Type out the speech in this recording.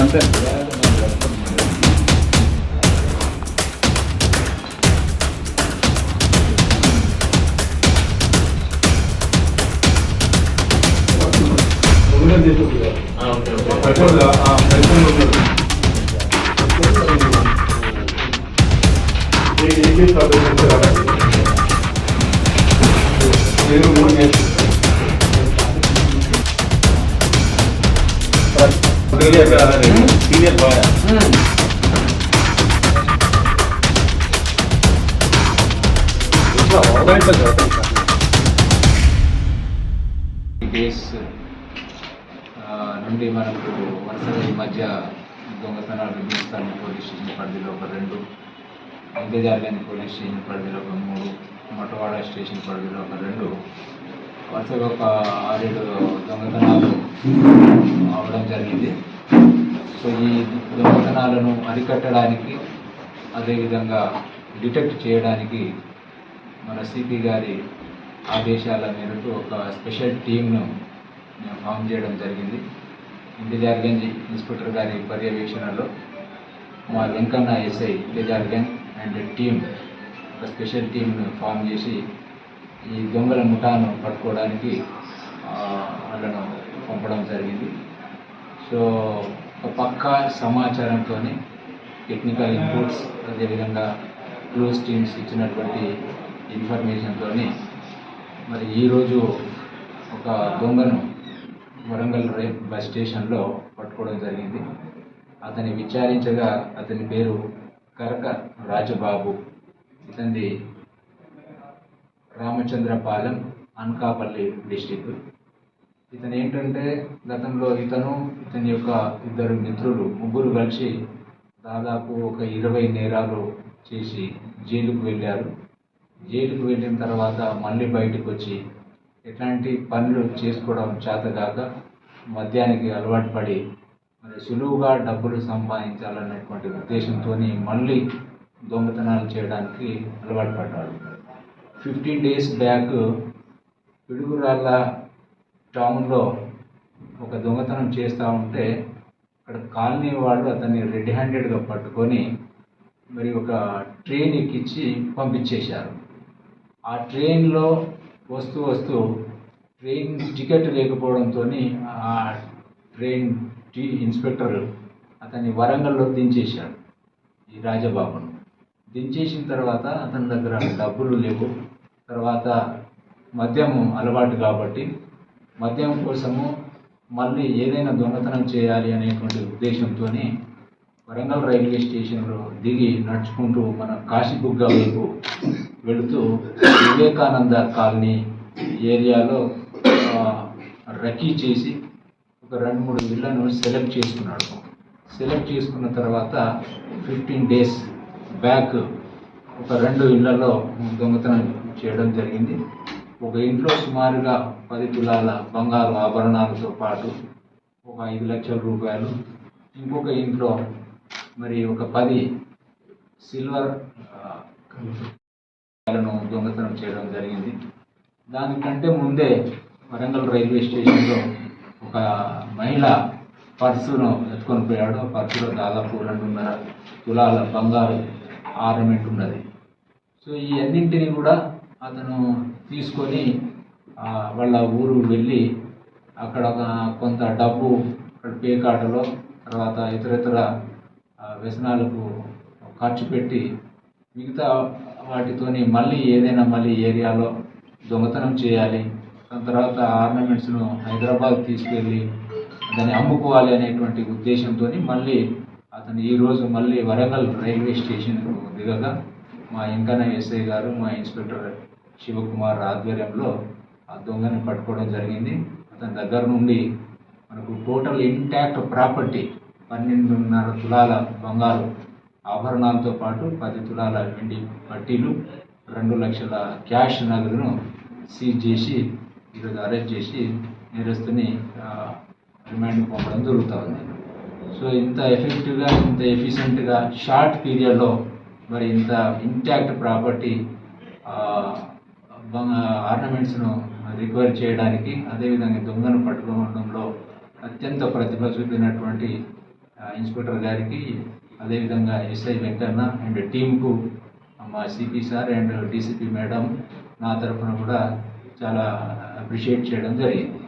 అంటే Thank you. Senior boy ఈ case ఆ, నుండి మనకు వరుసగా ఈ మధ్య దొంగతనాలు హిందుస్థాన్ పోలీస్ స్టేషన్ పరిధిలో ఒక రెండు ఇంతజార్గంజ్ పోలీస్ స్టేషన్ పరిధిలో ఒక మూడు మటవాడ స్టేషన్ పరిధిలో ఒక రెండు వరుసగా ఒక ఆరేడు దొంగతనాలు అవడం జరిగింది. సో ఈ దొంగతనాలను అరికట్టడానికి అదేవిధంగా డిటెక్ట్ చేయడానికి మన సిపి గారి ఆదేశాల మేరకు ఒక స్పెషల్ టీంను మేము ఫామ్ చేయడం జరిగింది. ఇంటిజార్గంజ్ ఇన్స్పెక్టర్ గారి పర్యవేక్షణలో మా Venkanna SI Intezarganj and team ఒక స్పెషల్ టీంను ఫామ్ చేసి ఈ దొంగల ముఠాను పట్టుకోవడానికి వాళ్ళను పంపడం జరిగింది. సో ఒక పక్కా సమాచారంతో టెక్నికల్ ఇన్పుట్స్ అదేవిధంగా క్లోజ్ టీమ్స్ ఇచ్చినటువంటి ఇన్ఫర్మేషన్తో మరి ఈరోజు ఒక దొంగను వరంగల్ రేప్ బస్ స్టేషన్లో పట్టుకోవడం జరిగింది. అతని విచారించగా అతని పేరు కరక రాజబాబు. ఇతనిది రామచంద్రపాలెం అనకాపల్లి డిస్టిక్. ఇతను ఏంటంటే గతంలో ఇతను ఇతని యొక్క ఇద్దరు మిత్రులు ముగ్గురు కలిసి దాదాపు ఒక ఇరవై నేరాలు చేసి జైలుకు వెళ్ళారు. జైలుకు వెళ్ళిన తర్వాత మళ్ళీ బయటకు వచ్చి ఎట్లాంటి పనులు చేసుకోవడం చేతగాక మద్యానికి అలవాటు పడి మరి సులువుగా డబ్బులు సంపాదించాలన్నటువంటి ఉద్దేశంతో మళ్ళీ దొంగతనాలు చేయడానికి అలవాటు పడ్డాడు. ఫిఫ్టీన్ డేస్ బ్యాక్ పిడుగురాళ్ళ టౌన్లో ఒక దొంగతనం చేస్తూ ఉంటే అక్కడ కాలనీ వాళ్ళు అతన్ని రెడ్ హ్యాండెడ్గా పట్టుకొని మరి ఒక ట్రైన్ ఎక్కించి పంపించేశారు. ఆ ట్రైన్లో వస్తూ వస్తూ ట్రైన్ టికెట్ లేకపోవడంతో ఆ ట్రైన్ టీ ఇన్స్పెక్టర్ అతన్ని వరంగల్లో దించేశాడు ఈ రాజబాబును. దించేసిన తర్వాత అతని దగ్గర డబ్బులు లేవు. తర్వాత మద్యం అలవాటు కాబట్టి మద్యం కోసము మళ్ళీ ఏదైనా దొంగతనం చేయాలి అనేటువంటి ఉద్దేశంతో వరంగల్ రైల్వే స్టేషన్లో దిగి నడుచుకుంటూ మన కాశీబుగ్గ వైపు వెళుతూ వివేకానంద కాలనీ ఏరియాలో రకీ చేసి ఒక రెండు మూడు ఇళ్ళను సెలెక్ట్ చేసుకున్నాడు. సెలెక్ట్ చేసుకున్న తర్వాత ఫిఫ్టీన్ డేస్ బ్యాక్ ఒక రెండు ఇళ్ళలో దొంగతనం చేయడం జరిగింది. ఒక ఇంట్లో సుమారుగా పది తులాల బంగారు ఆభరణాలతో పాటు ఒక ఐదు లక్షల రూపాయలు ఇంకొక ఇంట్లో మరి ఒక పది సిల్వర్ దొంగతనం చేయడం జరిగింది. దానికంటే ముందే వరంగల్ రైల్వే స్టేషన్లో ఒక మహిళ పర్సును ఎత్తుకొని పోయాడు. ఆ పర్సులో దాదాపు రెండున్నర తులాల బంగారు ఆర్నమెంట్ ఉన్నది. సో ఈ అన్నింటినీ కూడా అతను తీసుకొని వాళ్ళ ఊరు వెళ్ళి అక్కడ ఒక కొంత డబ్బు అక్కడ పేకాటలో తర్వాత ఇతరితర వ్యసనాలకు ఖర్చు పెట్టి మిగతా వాటితోని మళ్ళీ ఏదైనా మళ్ళీ ఏరియాలో దొంగతనం చేయాలి దాని తర్వాత ఆర్నమెంట్స్ను హైదరాబాద్ తీసుకెళ్ళి దాన్ని అమ్ముకోవాలి అనేటువంటి ఉద్దేశంతో మళ్ళీ అతను ఈరోజు మళ్ళీ వరంగల్ రైల్వే స్టేషన్కు దిగగా మా ఇంకన ఎస్ఐ గారు మా ఇన్స్పెక్టర్ శివకుమార్ ఆధ్వర్యంలో ఆ దొంగని పట్టుకోవడం జరిగింది. అతని దగ్గర నుండి మనకు టోటల్ ఇంటాక్ట్ ప్రాపర్టీ పన్నెండున్నర తులాల బంగారు ఆభరణాలతో పాటు పది తులాల వెండి పట్టీలు రెండు లక్షల క్యాష్ నగదును సీజ్ చేసి ఈరోజు అరెస్ట్ చేసి నేరస్తుని రిమాండ్ పంపడం జరుగుతూ ఉంది. సో ఇంత ఎఫెక్టివ్గా ఇంత ఎఫిషియెంట్గా షార్ట్ పీరియడ్లో మరి ఇంత ఇంటాక్ట్ ప్రాపర్టీ ఆర్నమెంట్స్ను రికవర్ చేయడానికి అదేవిధంగా దొంగను పట్టుకోవడంలో అత్యంత ప్రతిభ చూపినటువంటి ఇన్స్పెక్టర్ గారికి అదేవిధంగా ఎస్ఐ వెంకన్న అండ్ టీంకు మా CP sir and DCP madam నా తరఫున కూడా చాలా అప్రిషియేట్ చేయడం జరిగింది.